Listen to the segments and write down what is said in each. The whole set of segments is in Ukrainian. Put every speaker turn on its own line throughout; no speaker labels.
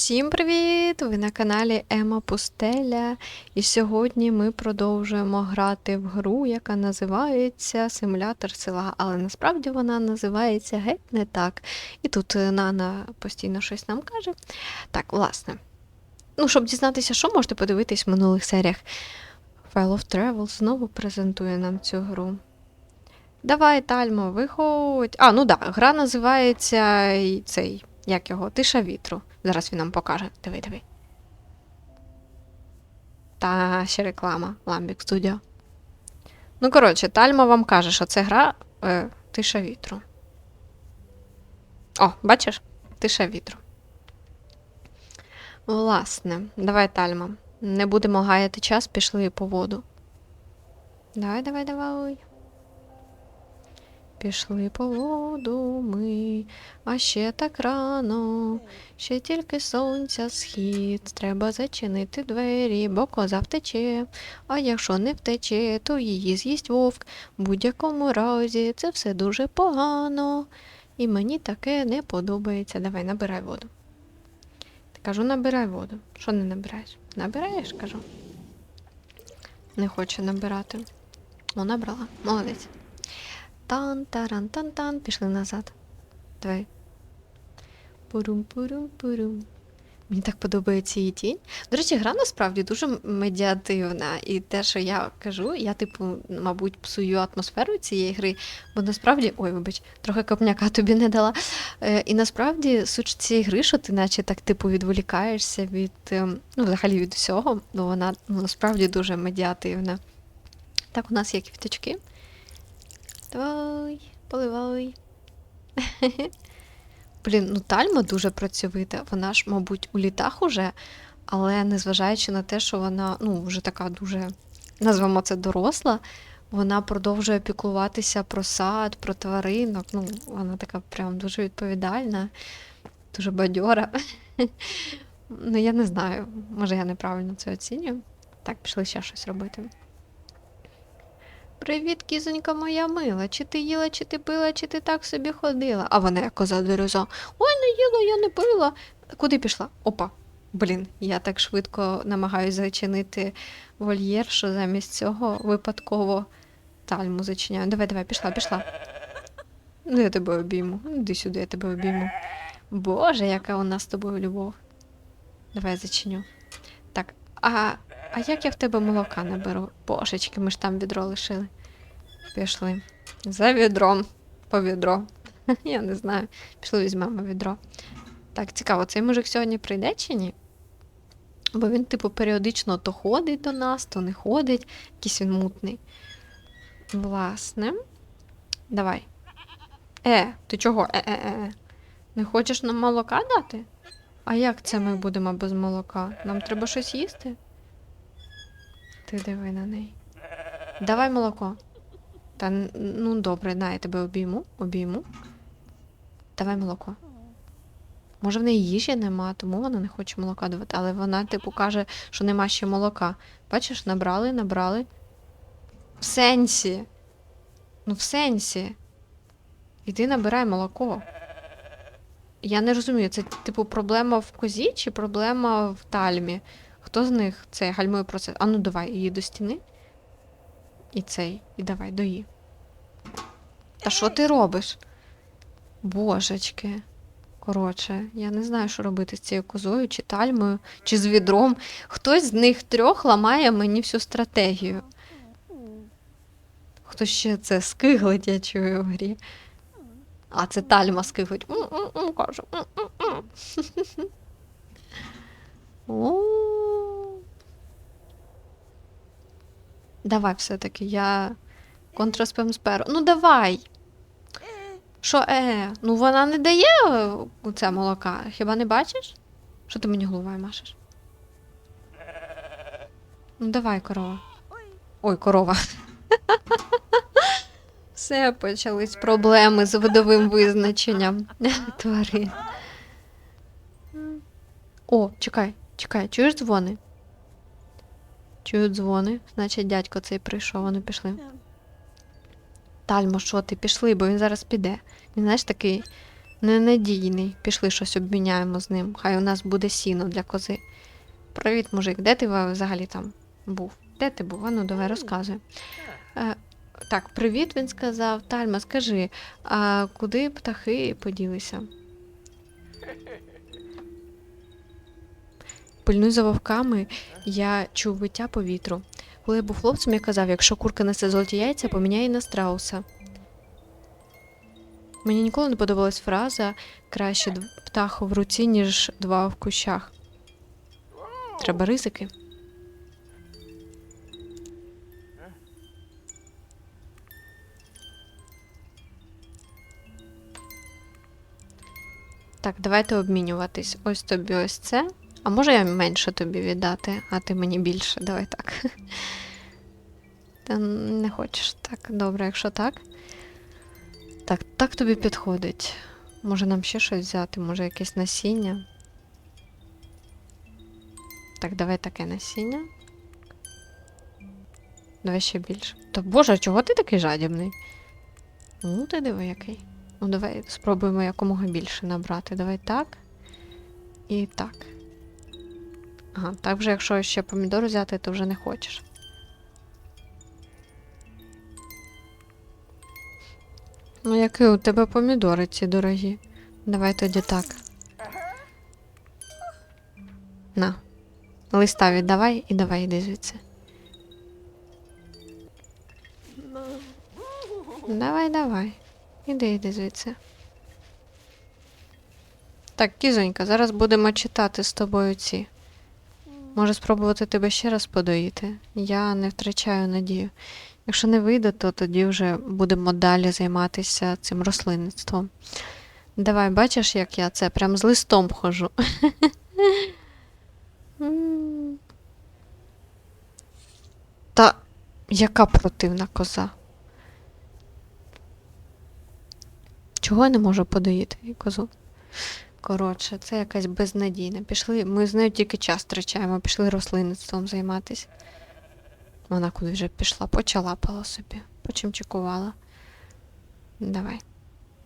Всім привіт! Ви на каналі Ема Пустеля. І сьогодні ми продовжуємо грати в гру, яка називається Симулятор села. Але насправді вона називається геть не так. І тут е, Нана постійно щось нам каже. Так, власне. Ну, щоб дізнатися, що можете подивитись в минулих серіях. File of Travel знову презентує нам цю гру. Давай, Тальмо, виходь. А, ну так, да, гра називається цей, як його, Тиша вітру. Зараз він нам покаже. Диви, диви. Та ще реклама Lambic Studio. Ну, коротше, Тальма вам каже, що це гра е, Тиша вітру. О, бачиш? Тиша вітру. Власне, давай, Тальма. Не будемо гаяти час, пішли по воду. Давай, давай, давай. Пішли по воду ми, а ще так рано, ще тільки сонця схід. Треба зачинити двері, бо коза втече. А якщо не втече, то її з'їсть вовк. В будь-якому разі це все дуже погано. І мені таке не подобається. Давай, набирай воду. Кажу, набирай воду. Що не набираєш? Набираєш, кажу. Не хоче набирати. О, набрала. Молодець. Тан таран тан тан пішли назад. Давай. Пурум пурум пурум. Мені так подобається її тінь. До речі, гра насправді дуже медіативна. І те, що я кажу, я, типу, мабуть, псую атмосферу цієї гри, бо насправді, ой, вибач, трохи копняка тобі не дала. Е, і насправді суть цієї гри, що ти наче так, типу, відволікаєшся від, ем, ну, взагалі від усього, бо вона ну, насправді дуже медіативна. Так, у нас є квіточки. Давай, поливай. Блін, ну Тальма дуже працьовита. Вона ж, мабуть, у літах уже, але незважаючи на те, що вона ну, вже така дуже, назвемо це доросла, вона продовжує піклуватися про сад, про тваринок. Ну, вона така прям дуже відповідальна, дуже бадьора. Ну, я не знаю, може я неправильно це оцінюю. Так, пішли ще щось робити. Привіт, кізонька моя мила. Чи ти їла, чи ти пила, чи ти так собі ходила? А вона як коза дереза. Ой, не їла, я не пила. Куди пішла? Опа. Блін, я так швидко намагаюся зачинити вольєр, що замість цього випадково тальму зачиняю. Давай, давай, пішла, пішла. Ну, я тебе обійму. Іди сюди, я тебе обійму. Боже, яка у нас з тобою любов. Давай я зачиню. Так, а а як я в тебе молока наберу? Божечки, ми ж там відро лишили. Пішли. За відром. По відро. Я не знаю. Пішли візьмемо відро. Так, цікаво, цей мужик сьогодні прийде чи ні? Бо він, типу, періодично то ходить до нас, то не ходить. Якийсь він мутний. Власне. Давай. Е, ти чого? Е-е-е. Не хочеш нам молока дати? А як це ми будемо без молока? Нам треба щось їсти? Ти диви на неї. Давай молоко. Та ну добре, на, я тебе обійму, обійму. Давай молоко. Може, в неї їжі нема, тому вона не хоче молока давати. Але вона, типу, каже, що нема ще молока. Бачиш, набрали, набрали. В сенсі. Ну, в сенсі. Іди набирай молоко. Я не розумію, це, типу, проблема в козі чи проблема в тальмі? Хто з них це гальмує процес? А ну давай, її до стіни. І цей. І давай, дої. Та що ти робиш? Божечки. Коротше, я не знаю, що робити з цією козою, чи тальмою, чи з відром. Хтось з них трьох ламає мені всю стратегію. Хто ще це скиглить, я чую в грі. А це тальма скиглить. М-м-м. О. Давай все-таки, я контраспем сперу. Ну давай. Що, е, ну вона не дає це молока. Хіба не бачиш? Що ти мені головою машеш? Ну давай, корова. Ой, корова. Все, почались проблеми з видовим визначенням тварин. О, чекай, чекай, чуєш дзвони? Чую дзвони, значить дядько цей прийшов, вони пішли. Тальмо, що ти пішли, бо він зараз піде. Він знаєш такий Ненадійний. Пішли щось обміняємо з ним. Хай у нас буде сіно для кози. Привіт, мужик, де ти взагалі там був? Де ти був? Ану, давай розказуй. Е, так, привіт, він сказав. Тальма, скажи, а куди птахи поділися? Пильнуй за вовками, я чув виття по вітру. Коли я був хлопцем, я казав, якщо курка несе золоті яйця, поміняй на страуса. Мені ніколи не подобалась фраза краще птаху в руці, ніж два в кущах. Треба ризики. Так, давайте обмінюватись. Ось тобі ось це. А може я менше тобі віддати, а ти мені більше. Давай так. Та не хочеш. Так, добре, якщо так. Так, так тобі підходить. Може нам ще щось взяти, може якесь насіння. Так, давай таке насіння. Давай ще більше. Та боже, чого ти такий жадібний? Ну, ти диви який. Ну, давай спробуємо якомога більше набрати. Давай так. І так. Ага, так вже, якщо ще помідор взяти, то вже не хочеш. Ну, які у тебе помідори ці дорогі. Давай тоді так. На. Листа віддавай і давай іди звідси. Давай, давай. Іди, іди звідси. Так, кізонька, зараз будемо читати з тобою ці. Може спробувати тебе ще раз подоїти. Я не втрачаю надію. Якщо не вийде, то тоді вже будемо далі займатися цим рослинництвом. Давай, бачиш, як я це прям з листом хожу. Та яка противна коза. Чого я не можу подоїти козу? Коротше, це якась безнадійна. Пішли, ми з нею тільки час втрачаємо, пішли рослинництвом займатися. Вона куди вже пішла, почалапала собі, почимчикувала. Давай.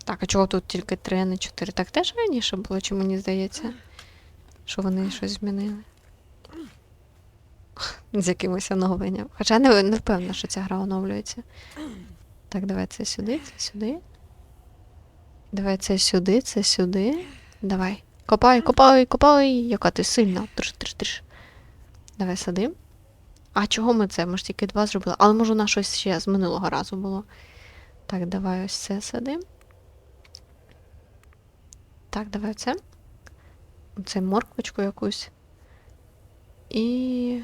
Так, а чого тут тільки три, а не чотири? Так теж раніше було, чи мені здається, що вони щось змінили? З якимось оновленням. Хоча не, не впевнена, що ця гра оновлюється. Так, давай це сюди, це сюди. Давай це сюди, це сюди. Давай. Копай, копай, копай. Яка ти сильна. Триш, триш, триш. Давай садим. А чого ми це? Ми ж тільки два зробили. Але може у нас щось ще з минулого разу було. Так, давай ось це садим. Так, давай це. Це морквочку якусь. І.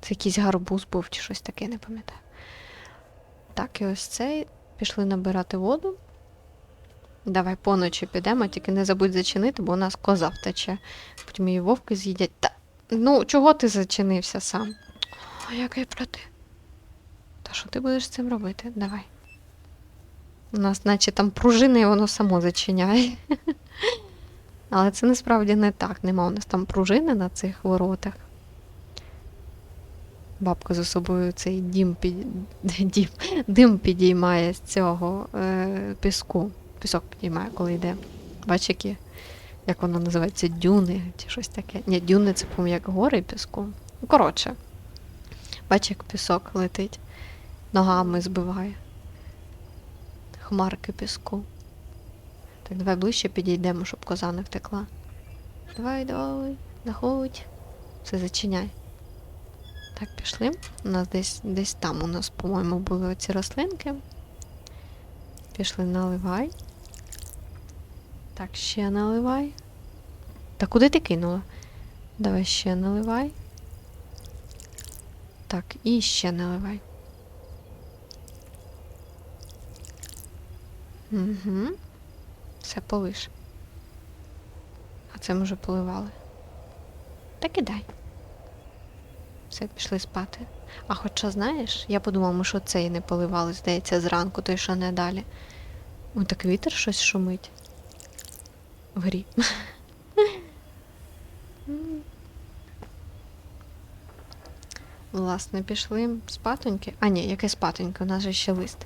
Це якийсь гарбуз був чи щось таке, не пам'ятаю. Так, і ось цей. Пішли набирати воду. Давай поночі підемо, тільки не забудь зачинити, бо у нас коза втече. Потім її вовки з'їдять. Та ну, чого ти зачинився сам? О, який проти. Та що ти будеш з цим робити? Давай. У нас, наче там пружини, і воно само зачиняє. Але це насправді не так. Нема у нас там пружини на цих воротах. Бабка за собою цей дім, під... дім, дим підіймає з цього е, піску. Пісок підіймає, коли йде. Бач, які, як воно називається, дюни чи щось таке. Ні, дюни це, по як гори піску. Ну, коротше, бач, як пісок летить, ногами збиває. Хмарки піску. Так, давай ближче підійдемо, щоб коза не втекла. Давай, давай, заходь. Все зачиняй. Так, пішли. У нас десь, десь там у нас, по-моєму, були оці рослинки. Пішли, наливай. Так, ще наливай. Та куди ти кинула? Давай ще наливай. Так, і ще наливай. Угу. Все полиш. А це ми вже поливали. Так і дай. Все, пішли спати. А хоча, знаєш, я подумала, ми що цей не поливали, здається, зранку, той що не далі. Ой, так вітер щось шумить. В грі. Власне, пішли спатоньки. А, ні, яке спатоньки, у нас же ще лист.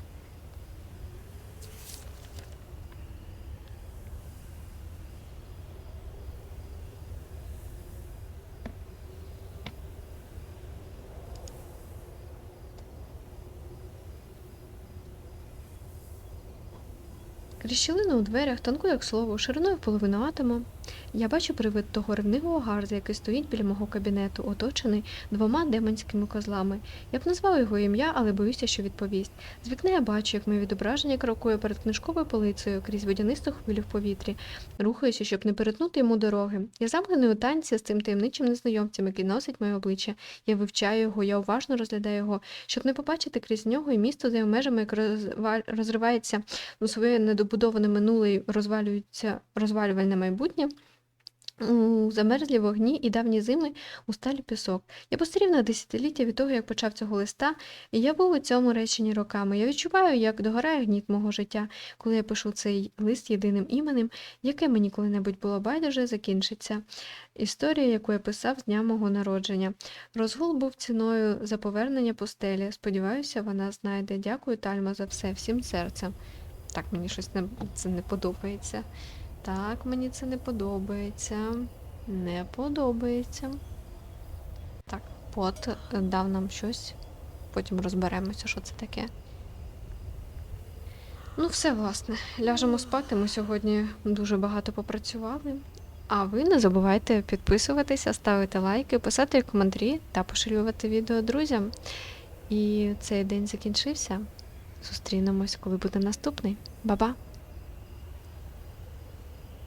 Крізь щілину у дверях, тонку як слово, шириною в половину атома, я бачу привид того ревнивого гарза, який стоїть біля мого кабінету, оточений двома демонськими козлами. Я б назвав його ім'я, але боюся, що відповість. З вікна я бачу, як моє відображення крокує перед книжковою полицею крізь водянисту хвилю в повітрі, рухаючи, щоб не перетнути йому дороги. Я замкнений у танці з цим таємничим незнайомцем, який носить моє обличчя. Я вивчаю його, я уважно розглядаю його, щоб не побачити крізь нього і місто за межами, як розривається у своє недобудоване минуле і розвалюється розвалювальне майбутнє. Замерзлі вогні і давні зими у сталі пісок. Я постарів на десятиліття від того, як почав цього листа, і я був у цьому реченні роками. Я відчуваю, як догорає гніт мого життя, коли я пишу цей лист єдиним іменем, яке мені коли-небудь було байдуже, закінчиться. Історія, яку я писав з дня мого народження. Розгул був ціною за повернення пустелі. Сподіваюся, вона знайде. Дякую, Тальма, за все, всім серцем. Так, мені щось не, це не подобається. Так, мені це не подобається. Не подобається. Так, пот дав нам щось. Потім розберемося, що це таке. Ну, все, власне, ляжемо спати. Ми сьогодні дуже багато попрацювали. А ви не забувайте підписуватися, ставити лайки, писати коментарі та поширювати відео друзям. І цей день закінчився. Зустрінемось, коли буде наступний. Ба-ба!